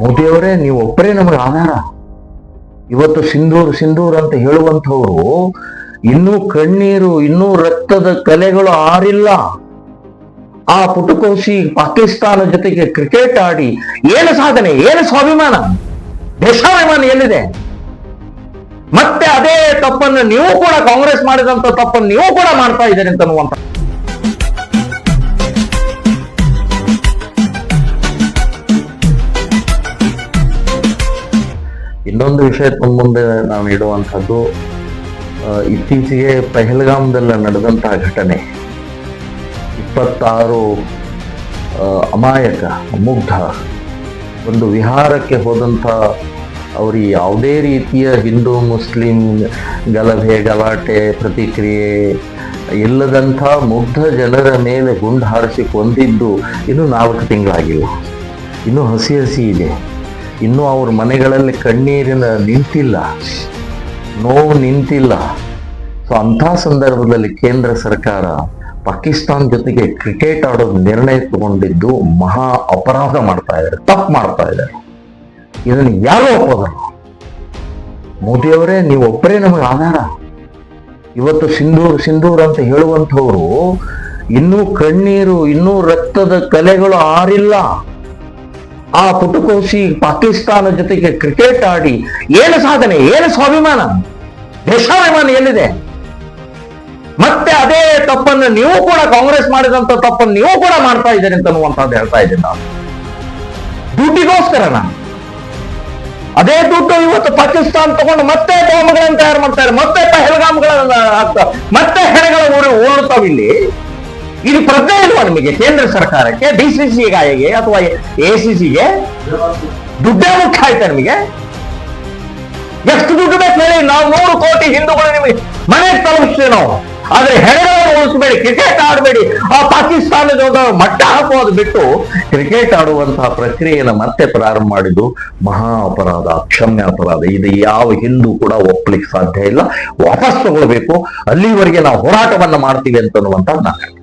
ಮೋದಿಯವರೇ, ನೀವು ಒಬ್ಬರೇ ನಮಗೆ ಆಧಾರ. ಇವತ್ತು ಸಿಂಧೂರ್ ಸಿಂಧೂರ್ ಅಂತ ಹೇಳುವಂಥವ್ರು ಇನ್ನೂ ಕಣ್ಣೀರು, ಇನ್ನೂ ರಕ್ತದ ಕಲೆಗಳು ಆರಿಲ್ಲ. ಆ ಪುಟುಕೋಸಿ ಪಾಕಿಸ್ತಾನ ಜೊತೆಗೆ ಕ್ರಿಕೆಟ್ ಆಡಿ ಏನು ಸಾಧನೆ, ಏನು ಸ್ವಾಭಿಮಾನ? ದೇಶಾಭಿಮಾನ ಎಲ್ಲಿದೆ? ಮತ್ತೆ ಅದೇ ತಪ್ಪನ್ನು ನೀವು ಕೂಡ ಕಾಂಗ್ರೆಸ್ ಮಾಡಿದಂತ ತಪ್ಪನ್ನು ನೀವು ಕೂಡ ಮಾಡ್ತಾ ಇದ್ದೀರಿ ಅಂತನ್ನುವಂತ ಇನ್ನೊಂದು ವಿಷಯ ಮುಂದೆ ನಾವು ಇಡುವಂಥದ್ದು ಇತ್ತೀಚೆಗೆ ಪಹಲ್ಗಾಮ್ದಲ್ಲಿ ನಡೆದಂತಹ ಘಟನೆ. ಇಪ್ಪತ್ತಾರು ಅಮಾಯಕ, ಮುಗ್ಧ, ಒಂದು ವಿಹಾರಕ್ಕೆ ಹೋದಂಥ ಅವ್ರಿಗೆ ಯಾವುದೇ ರೀತಿಯ ಹಿಂದೂ, ಮುಸ್ಲಿಂ, ಗಲಭೆ, ಗಲಾಟೆ, ಪ್ರತಿಕ್ರಿಯೆ, ಇಲ್ಲದಂಥ ಮುಗ್ಧ ಜನರ ಮೇಲೆ ಗುಂಡು ಹಾರಿಸಿ ಕೊಂದಿದ್ದು ಇನ್ನೂ ನಾಲ್ಕು ತಿಂಗಳಾಗಿಲ್ಲ. ಇನ್ನೂ ಹಸಿ ಹಸಿ ಇದೆ. ಇನ್ನೂ ಅವ್ರ ಮನೆಗಳಲ್ಲಿ ಕಣ್ಣೀರಿನ ನಿಂತಿಲ್ಲ, ನೋವು ನಿಂತಿಲ್ಲ. ಸೊ ಅಂಥ ಸಂದರ್ಭದಲ್ಲಿ ಕೇಂದ್ರ ಸರ್ಕಾರ ಪಾಕಿಸ್ತಾನ್ ಜೊತೆಗೆ ಕ್ರಿಕೆಟ್ ಆಡೋದು ನಿರ್ಣಯ ತಗೊಂಡಿದ್ದು ಮಹಾ ಅಪರಾಧ ಮಾಡ್ತಾ ಇದ್ದಾರೆ, ತಪ್ಪು ಮಾಡ್ತಾ ಇದ್ದಾರೆ. ಇದನ್ನು ಯಾರು ಒಪ್ಪೋದಲ್ಲ ಮೋದಿಯವರೇ, ನೀವು ಒಬ್ಬರೇ ನಮಗೆ ಆಧಾರ. ಇವತ್ತು ಸಿಂಧೂರ್ ಸಿಂಧೂರ್ ಅಂತ ಹೇಳುವಂಥವ್ರು ಇನ್ನೂ ಕಣ್ಣೀರು, ಇನ್ನೂ ರಕ್ತದ ಕಲೆಗಳು ಆರಿಲ್ಲ. ಆ ಪುಟಕೋಸಿ ಪಾಕಿಸ್ತಾನ ಜೊತೆಗೆ ಕ್ರಿಕೆಟ್ ಆಡಿ ಏನು ಸಾಧನೆ, ಏನು ಸ್ವಾಭಿಮಾನ? ದೇಶಾಭಿಮಾನ ಎಲ್ಲಿದೆ? ಮತ್ತೆ ಅದೇ ತಪ್ಪನ್ನು ನೀವು ಕೂಡ ಕಾಂಗ್ರೆಸ್ ಮಾಡಿದಂತ ತಪ್ಪನ್ನು ನೀವು ಕೂಡ ಮಾಡ್ತಾ ಇದ್ದೀರಿ ಅಂತನ್ನುವಂಥದ್ದು ಹೇಳ್ತಾ ಇದ್ದೀನಿ ನಾನು. ದುಡ್ಡಿಗೋಸ್ಕರ ನಾನು ಅದೇ ದುಡ್ಡು ಇವತ್ತು ಪಾಕಿಸ್ತಾನ ತಗೊಂಡು ಮತ್ತೆ ಬಾಂಬ್ಗಳನ್ನು ತಯಾರು ಮಾಡ್ತಾರೆ ಮತ್ತೆ ಹೆಲ್ಗಾಮ್ಗಳನ್ನ ಹಾಕ್ತಾರೆ ಮತ್ತೆ ಹೆಣಗಳ ಊರು ಓಡುತ್ತಾವ ಇಲ್ಲಿ. ಇದು ಪ್ರಜ್ಞೆ ಇಲ್ವಾ ನಿಮಗೆ? ಕೇಂದ್ರ ಸರ್ಕಾರಕ್ಕೆ ಡಿ ಸಿ ಸಿ ಅಥವಾ ಎ ಸಿ ಸಿಗೆ? ದುಡ್ಡೇ ಮುಖ್ಯ ಆಯ್ತಾ ನಿಮಗೆ? ಎಷ್ಟು ದುಡ್ಡು ಬೇಕು ಹೇಳಿ? ನಾವು ನೂರು ಕೋಟಿ ಹಿಂದೂಗಳು ನಿಮಗೆ ಮನೆಗೆ ತಲುಪಿಸ್ತೀವಿ ನಾವು. ಆದ್ರೆ ಹೆಣಗಳನ್ನು ಉಳಿಸಬೇಡಿ ಕ್ರಿಕೆಟ್ ಆಡಬೇಡಿ. ಆ ಪಾಕಿಸ್ತಾನದ ಮಟ್ಟ ಹಾಕುವುದು ಬಿಟ್ಟು ಕ್ರಿಕೆಟ್ ಆಡುವಂತಹ ಪ್ರಕ್ರಿಯೆಯನ್ನು ಮತ್ತೆ ಪ್ರಾರಂಭ ಮಾಡಿದ್ದು ಮಹಾ ಅಪರಾಧ, ಅಕ್ಷಮ್ಯ ಅಪರಾಧ. ಇದು ಯಾವ ಹಿಂದೂ ಕೂಡ ಒಪ್ಪಲಿಕ್ಕೆ ಸಾಧ್ಯ ಇಲ್ಲ. ವಾಪಸ್ ತಗೊಳ್ಬೇಕು. ಅಲ್ಲಿವರೆಗೆ ನಾವು ಹೋರಾಟವನ್ನು ಮಾಡ್ತೀವಿ ಅಂತನ್ನುವಂತ ನಾನು